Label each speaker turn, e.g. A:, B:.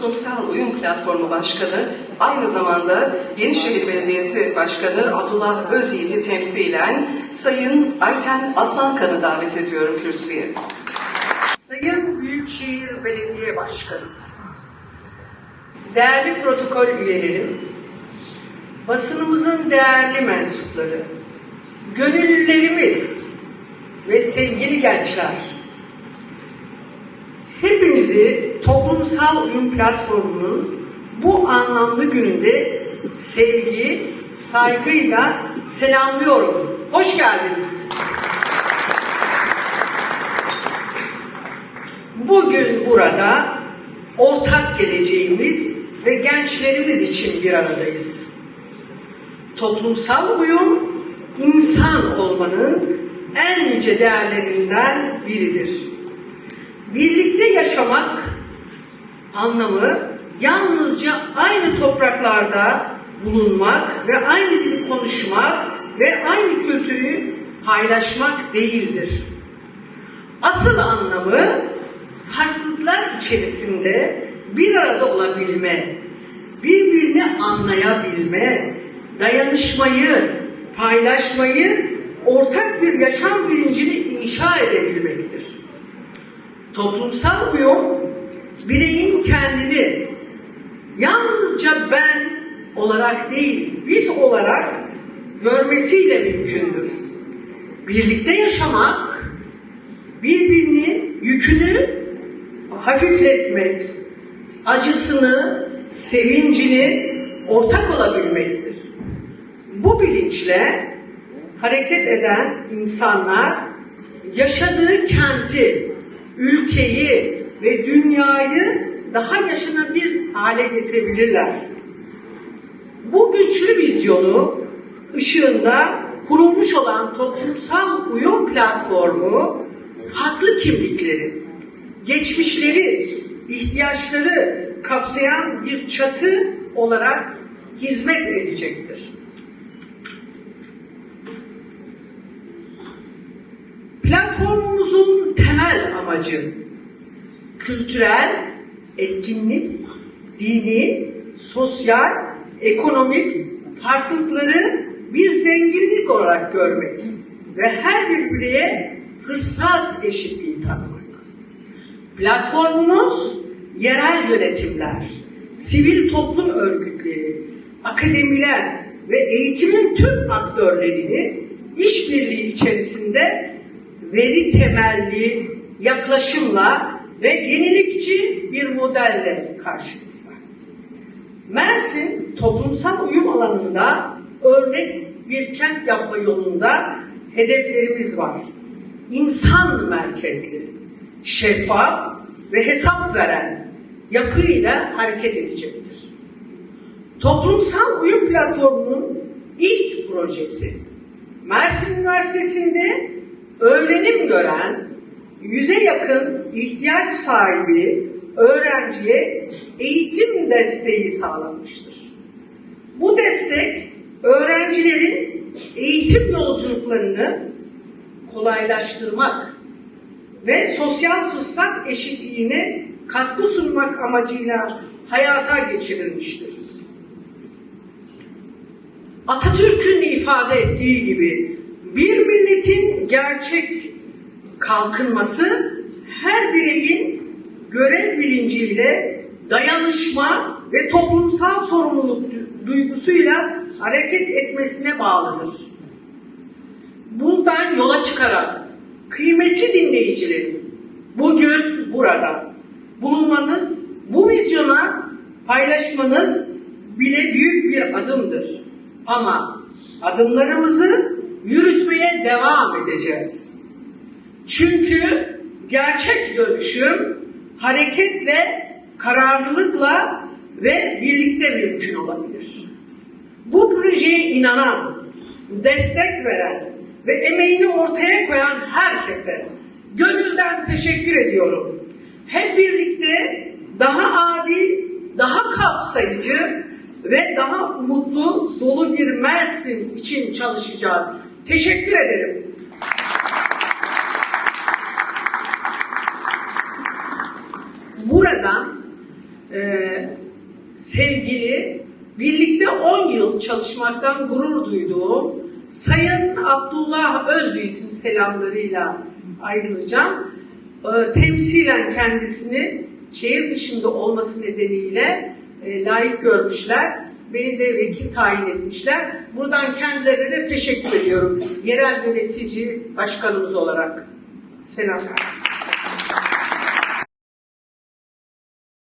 A: Toplumsal Uyum Platformu Başkanı, aynı zamanda Yenişehir Belediyesi Başkanı Abdullah Özyiğit'i temsilen Sayın Ayten Aslankan'ı davet ediyorum kürsüye.
B: Sayın Büyükşehir Belediye Başkanı, değerli protokol üyeleri, basınımızın değerli mensupları, gönüllülerimiz ve sevgili gençler, hepinizi Toplumsal Uyum Platformu'nun bu anlamlı gününde sevgi, saygıyla selamlıyorum. Hoş geldiniz. Bugün burada ortak geleceğimiz ve gençlerimiz için bir aradayız. Toplumsal uyum, insan olmanın en nice değerlerinden biridir. Birlikte yaşamak anlamı yalnızca aynı topraklarda bulunmak ve aynı dili konuşmak ve aynı kültürü paylaşmak değildir. Asıl anlamı farklılıklar içerisinde bir arada olabilme, birbirini anlayabilme, dayanışmayı, paylaşmayı, ortak bir yaşam bilincini inşa edebilmektir. Toplumsal uyum, bireyin kendini yalnızca ben olarak değil, biz olarak görmesiyle mümkündür. Birlikte yaşamak, birbirinin yükünü hafifletmek, acısını, sevincini ortak olabilmektir. Bu bilinçle hareket eden insanlar yaşadığı kenti, ülkeyi ve dünyayı daha yaşanabilir hale getirebilirler. Bu güçlü vizyonu ışığında kurulmuş olan toplumsal uyum platformu farklı kimlikleri, geçmişleri, ihtiyaçları kapsayan bir çatı olarak hizmet edecektir. Platformumuzun temel amacı kültürel, etkinlik, dini, sosyal, ekonomik farklılıkları bir zenginlik olarak görmek ve her bir bireye fırsat eşitliği tanımak. Platformumuz yerel yönetimler, sivil toplum örgütleri, akademiler ve eğitimin tüm aktörlerini işbirliği içerisinde veri temelli yaklaşımla ve yenilikçi bir modelle karşımızda. Mersin toplumsal uyum alanında örnek bir kent yapma yolunda hedeflerimiz var. İnsan merkezli, şeffaf ve hesap veren yapıyla hareket edecektir. Toplumsal Uyum Platformu'nun ilk projesi Mersin Üniversitesi'nde öğrenim gören yüze yakın ihtiyaç sahibi öğrenciye eğitim desteği sağlanmıştır. Bu destek öğrencilerin eğitim yolculuklarını kolaylaştırmak ve sosyal fırsat eşitliğine katkı sunmak amacıyla hayata geçirilmiştir. Atatürk'ün ifade ettiği gibi bir milletin gerçek kalkınması her bireyin görev bilinciyle dayanışma ve toplumsal sorumluluk duygusuyla hareket etmesine bağlıdır. Bundan yola çıkarak kıymetli dinleyicilerim bugün burada bulunmanız, bu vizyona paylaşmanız bile büyük bir adımdır. Ama adımlarımızı yürütmeye devam edeceğiz. Çünkü gerçek dönüşüm hareketle, kararlılıkla ve birlikte mümkün olabilir. Bu projeye inanan, destek veren ve emeğini ortaya koyan herkese gönülden teşekkür ediyorum. Hep birlikte daha adil, daha kapsayıcı ve daha umutlu, dolu bir Mersin için çalışacağız. Teşekkür ederim. Buradan Ee, sevgili, birlikte 10 yıl çalışmaktan gurur duyduğum Sayın Abdullah Özyiğit'in selamlarıyla ayrılacağım. Ee, temsilen kendisini şehir dışında olması nedeniyle e, layık görmüşler. Beni de vekil tayin etmişler. Buradan kendilerine de teşekkür ediyorum. Yerel yönetici başkanımız olarak. Selamlar.